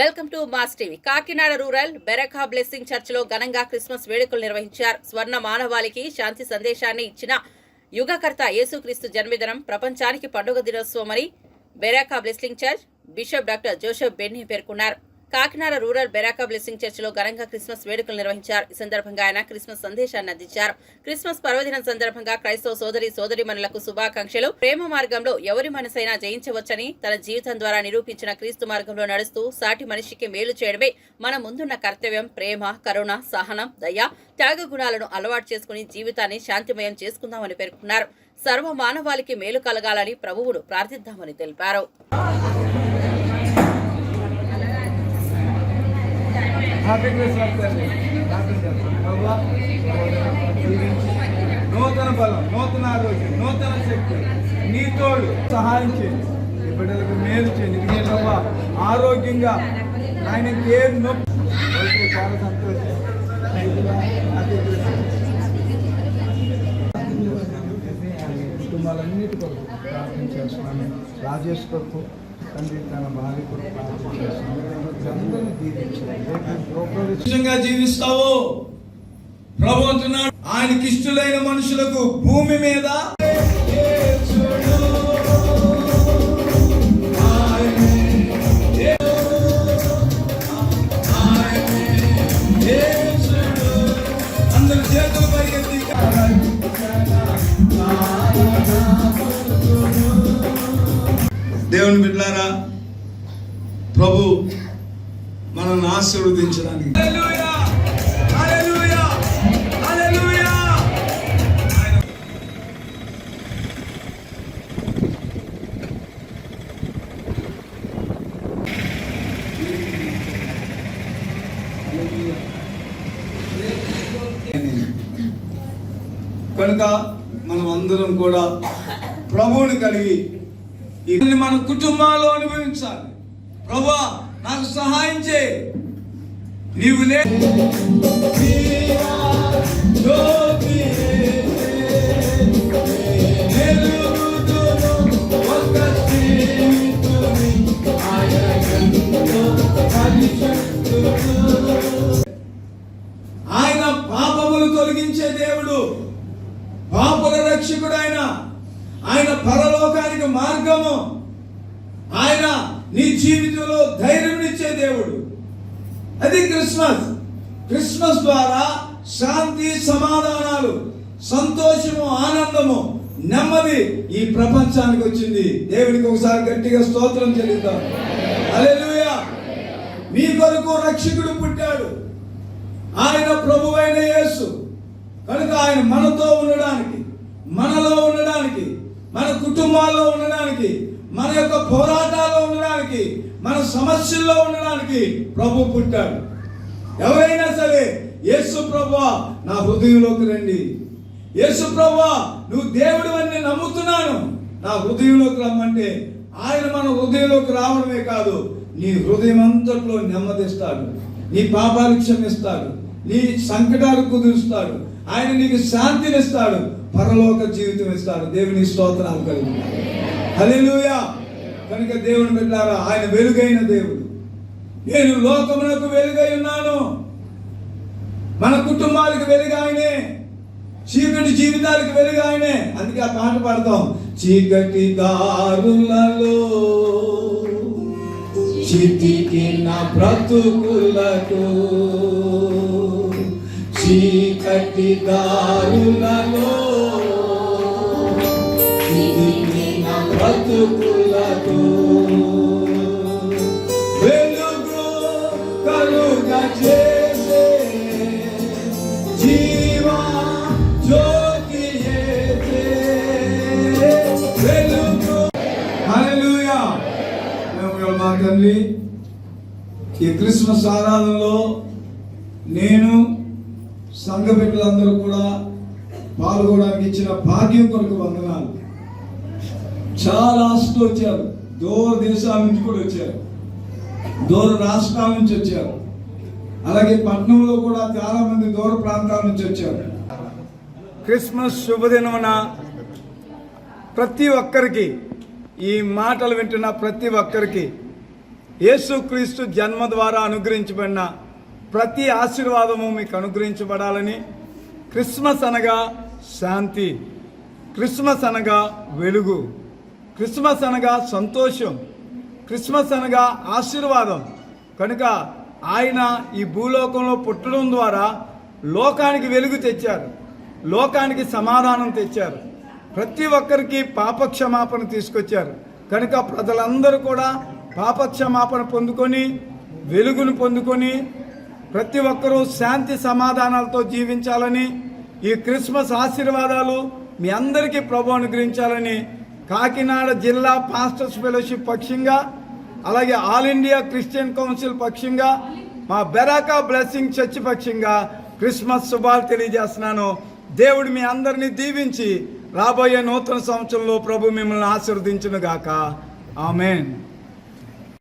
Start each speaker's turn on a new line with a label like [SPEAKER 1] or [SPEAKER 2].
[SPEAKER 1] Welcome to Mass TV. Kakinada rural Beraka blessing చర్చిలో ఘనంగా Christmas వేడుకలు నిర్వహించారు. స్వర్ణ మానవాళికి శాంతి సందేశాన్ని ఇచ్చిన యుగకర్త యేసుక్రీస్తు జన్మదినం ప్రపంచానికి పండుగ దినోత్సవమని Beraka blessing church bishop doctor Joseph Benny పేర్కొన్నారు. కాకినాడ రూరల్ బెరాకా బ్లెస్సింగ్ చర్చిలో ఘనంగా క్రిస్మస్ వేడుకలు నిర్వహించారు. ఈ సందర్భంగా ఆయన క్రిస్మస్ సందేశాన్ని అందించారు. క్రిస్మస్ పర్వదినం సందర్భంగా క్రైస్తవ సోదరి సోదరిమణులకు శుభాకాంక్షలు. ప్రేమ మార్గంలో ఎవరి మనసైనా జయించవచ్చని తన జీవితం ద్వారా నిరూపించిన క్రీస్తు మార్గంలో నడుస్తూ సాటి మనిషికి మేలు చేయడమే మన ముందున్న కర్తవ్యం. ప్రేమ కరుణ సహనం దయ త్యాగ గుణాలను అలవాటు చేసుకుని జీవితాన్ని శాంతిమయం చేసుకుందామని పేర్కొన్నారు. సర్వ మానవాళికి మేలు కలగాలని ప్రభువును ప్రార్థిద్దామని తెలిపారు
[SPEAKER 2] హ్యాపీ క్రిస్మస్ అండి హ్యాపీ క్రిస్మస్. ప్రభువా, దీవించి, నూతన బలం నూతన ఆరోగ్యం నూతన శక్తి నీ తోడు సహాయం చేయండి ఈ బిడ్డలకు మేలు చేయండి ఇది ఆరోగ్యంగా ఆయనకి ఏ నొప్పి చాలా సంతోషం కుటుంబాలన్నిటి కొరకు ప్రార్థన చేస్తున్నాను. రాజేష్ కొరకు
[SPEAKER 3] జీవిస్తావో జీవిస్తావు? ప్రభు అంటున్నాడు ఆయనకి ఇష్టలైన మనుషులకు భూమి మీద దేవుని బిడ్డారా ప్రభు మనల్ని ఆశీర్వదించడానికి. కనుక మనం అందరం కూడా ప్రభువుని కలిగి ఇది మన కుటుంబాల్లో అనుభవించాలి. ప్రభా నాకు సహాయం చేయి. నీవు లే ఆయన పాపములు తొలగించే దేవుడు. పాపుల రక్షకుడు ఆయన. ఆయన పరలోకానికి మార్గము. ఆయన నీ జీవితంలో ధైర్యం ఇచ్చే దేవుడు. అది క్రిస్మస్. క్రిస్మస్ ద్వారా శాంతి సమాధానాలు సంతోషము ఆనందము నెమ్మది ఈ ప్రపంచానికి వచ్చింది. దేవుడికి ఒకసారి గట్టిగా స్తోత్రం చెల్లిద్దాం. అలెలుయ మీ కొరకు రక్షకుడు పుట్టాడు. ఆయన ప్రభువైన యేసు. కనుక ఆయన మనతో ఉండడానికి మనలో ఉండడానికి మన కుటుంబాల్లో ఉండడానికి మన యొక్క పోరాటాల్లో ఉండడానికి మన సమస్యల్లో ఉండడానికి ప్రభు పుట్టాడు. ఎవరైనా సరే యేసు ప్రభు నా హృదయంలోకి రండి. యేసు ప్రభా నువ్వు దేవుడు అని నమ్ముతున్నాను. నా హృదయంలోకి రమ్మంటే ఆయన మన హృదయంలోకి రావడమే కాదు నీ హృదయం అంతట్లో నెమ్మదిస్తాడు. నీ పాపాలు క్షమిస్తాడు. నీ సంకటాలు కుదురుస్తాడు. ఆయన నీకు శాంతినిస్తాడు. పరలోక జీవితం ఇస్తాడు దేవుని స్తోత్రాలు కలిగి. హల్లెలూయా. కనుక దేవుని బిడ్డారా ఆయన వెలుగైన దేవుడు. నేను లోకమునకు వెలుగై ఉన్నాను. మన కుటుంబాలకు వెలుగు ఆయనే. చీకటి జీవితాలకు వెలుగు ఆయనే. అందుకే ఆ పాట పాడతాం. చీకటి దారులలో చితికిన బ్రతుకులకు చీకటి దారులలో బ్రతుకులకు వెలుగు కలుగ చేసే జీవా జ్యోతి వెలుగు హల్లెలూయా దేవుడు మా ఈ క్రిస్మస్ ఆరాధనలో నేను సంఘ బిడ్డలందరూ కూడా పాల్గొనడానికి ఇచ్చిన భాగ్యం కొరకు వందనాలు. చాలా ఆశతో వచ్చారు. దూర దేశాల నుంచి కూడా వచ్చారు. దూర రాష్ట్రాల నుంచి వచ్చారు. అలాగే పట్నంలో కూడా చాలా మంది దూర ప్రాంతాల నుంచి వచ్చారు. క్రిస్మస్ శుభదినమున ప్రతి ఒక్కరికి ఈ మాటలు వింటున్న ప్రతి ఒక్కరికి యేసుక్రీస్తు జన్మ ద్వారా అనుగ్రహించబడిన ప్రతి ఆశీర్వాదము మీకు అనుగ్రహించబడాలని క్రిస్మస్ అనగా శాంతి క్రిస్మస్ అనగా వెలుగు. క్రిస్మస్ అనగా సంతోషం క్రిస్మస్ అనగా ఆశీర్వాదం. కనుక ఆయన ఈ భూలోకంలో పుట్టడం ద్వారా లోకానికి వెలుగు తెచ్చారు లోకానికి సమాధానం తెచ్చారు. ప్రతి ఒక్కరికి పాపక్షమాపణ తీసుకొచ్చారు. కనుక ప్రజలందరూ కూడా పాపక్షమాపణ పొందుకొని వెలుగును పొందుకొని ప్రతి ఒక్కరూ శాంతి సమాధానాలతో జీవించాలని ఈ క్రిస్మస్ ఆశీర్వాదాలు మీ అందరికీ ప్రభు అనుగ్రహించాలని కాకినాడ జిల్లా పాస్టర్స్ ఫెలోషిప్ పక్షంగా అలాగే ఆల్ ఇండియా క్రిస్టియన్ కౌన్సిల్ పక్షంగా మా బెరాకా బ్లెస్సింగ్ చర్చ్ పక్షంగా క్రిస్మస్ శుభాలు తెలియజేస్తున్నాను. దేవుడు మీ అందరినీ దీవించి రాబోయే నూతన సంవత్సరంలో ప్రభు మిమ్మల్ని ఆశీర్వదించును గాక ఆమెన్.